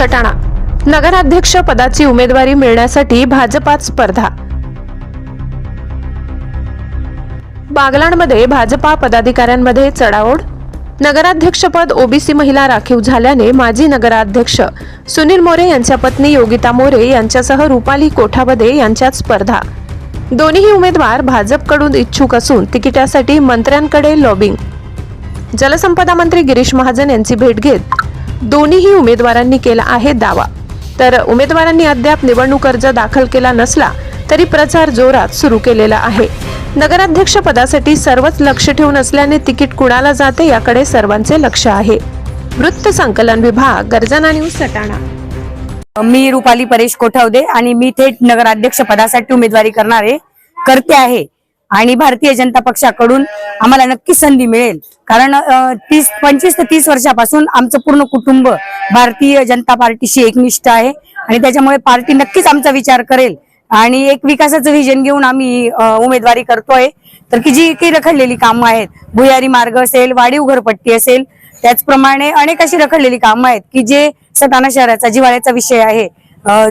सटाणा. नगराध्यक्ष पदाची उमेदवारी मिळण्यासाठी भाजपात स्पर्धा. बागलाणमध्ये भाजपा पदाधिकाऱ्यांमध्ये चढाओढ. नगराध्यक्षपद ओबीसी महिला राखीव झाल्याने माजी नगराध्यक्ष सुनील मोरे यांच्या पत्नी योगिता मोरे यांच्यासह रुपाली कोठावदे यांच्यात स्पर्धा. दोन्ही उमेदवार भाजपकडून इच्छुक असून तिकिटासाठी मंत्र्यांकडे लॉबिंग जलसंपदा मंत्री गिरीश महाजन यांची भेट घेत दोन्हीही उमेदवारांनी केला आहे दावा. तर उमेदवारांनी अद्याप निवडणूक अर्ज दाखल केला नसला तरी प्रचार जोरात सुरू केलेला आहे. नगराध्यक्ष पदासाठी सर्वच लक्ष ठेवून असल्याने तिकीट कुणाला जाते याकडे सर्वांचे लक्ष आहे. वृत्त संकलन विभाग गर्जना न्यूज सटाणा. मी रुपाली परेश कोठावदे आणि मी थेट नगराध्यक्ष पदासाठी उमेदवारी करणारे करते आहे. आणि भारतीय जनता पक्षाकडून आम्हाला नक्की संधी मिळेल. कारण तीस पंचवीस ते तीस वर्षापासून आमचं पूर्ण कुटुंब भारतीय जनता पार्टीशी एकनिष्ठ आहे आणि त्याच्यामुळे पार्टी नक्कीच आमचा विचार करेल. आणि एक विकासाचं व्हिजन घेऊन आम्ही उमेदवारी करतोय. तर की जी काही रखडलेली कामं आहेत भुयारी मार्ग असेल वाढीव घरपट्टी असेल त्याचप्रमाणे अनेक अशी रखडलेली कामं आहेत की जे सटाणा शहराचा जिवाळ्याचा विषय आहे.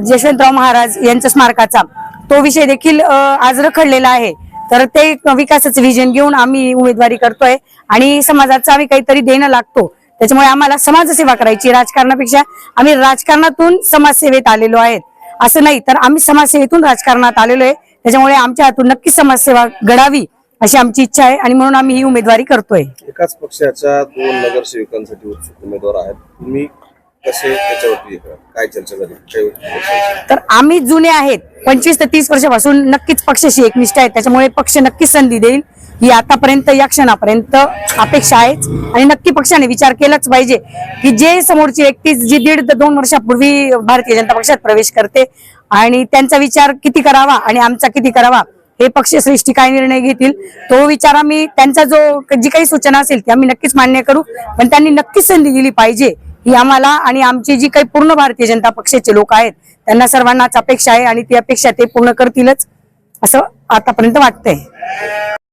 यशवंतराव महाराज यांच्या स्मारकाचा तो विषय देखील आज रखडलेला आहे. तर ते विकासाचं व्हिजन घेऊन आम्ही उमेदवारी करतोय. आणि समाजाचं आम्ही काहीतरी देणं लागतो. त्याच्यामुळे आम्हाला समाजसेवा करायची राजकारणापेक्षा आम्ही राजकारणातून समाजसेवेत आलेलो आहेत. असं नाही तर आम्ही समाजसेवेतून राजकारणात आलेलो आहे. त्याच्यामुळे आमच्या हातून नक्की समाजसेवा घडावी अशी आमची इच्छा आहे. आणि म्हणून आम्ही ही उमेदवारी करतोय. एकाच पक्षाच्या दोन नगरसेवकांसाठी उत्सुक उमेदवार आहेत. तुम्ही कसे त्याच्यावरती? काय चर्चा झाली? तर आम्ही जुने आहेत. पंचवीस ते तीस वर्षापासून नक्कीच पक्षाशी एकनिष्ठ आहे त्याच्यामुळे पक्ष नक्कीच संधी देईल. ही आतापर्यंत या क्षणापर्यंत अपेक्षा आहेच. आणि नक्की पक्षाने विचार केलाच पाहिजे की जे समोरची व्यक्ती जी दीड ते दोन वर्षापूर्वी भारतीय जनता पक्षात प्रवेश करते आणि त्यांचा विचार किती करावा आणि आमचा किती करावा हे पक्षश्रेष्ठी काय निर्णय घेतील तो विचार आम्ही त्यांचा जो जी काही सूचना असेल ती आम्ही नक्कीच मान्य करू. पण त्यांनी नक्कीच संधी दिली पाहिजे. ही आम्हाला आणि आमची जी काही पूर्ण भारतीय जनता पक्षाचे लोक आहेत त्यांना सर्वांनाच अपेक्षा आहे आणि ती अपेक्षा ते पूर्ण करतीलच असं आतापर्यंत वाटतंय.